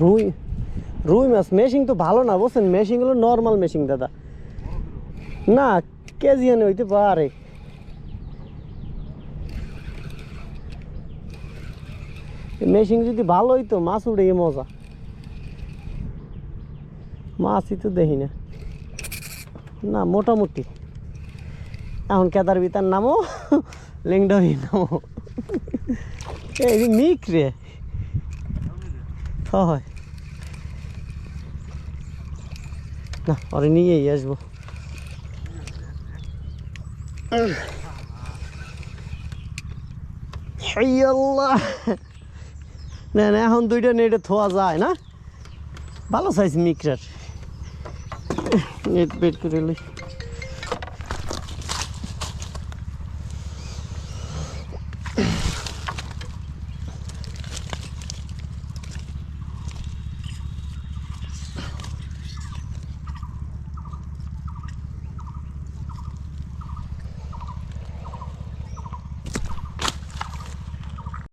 রুই রুই মাছ, মেশিং তো ভালো না, বুঝছেন? মেশিং হলো নর্মাল মেশিং দাদা। না, কেজি এনে হইতে পারে। মেশিং যদি ভালো হইতো, মাছ উড়ে মজা। মাছই তো দেখি না। না, মোটামুটি। এখন কেদার বিতার নামও লেংডারি নামও। এই মিক রে। হয়। না ওরে নিয়েই আসব। না না, এখন দুইটা নেটে থোয়া যায় না? ভালো সাইজ মিক্রার। নেট বেট করে লই।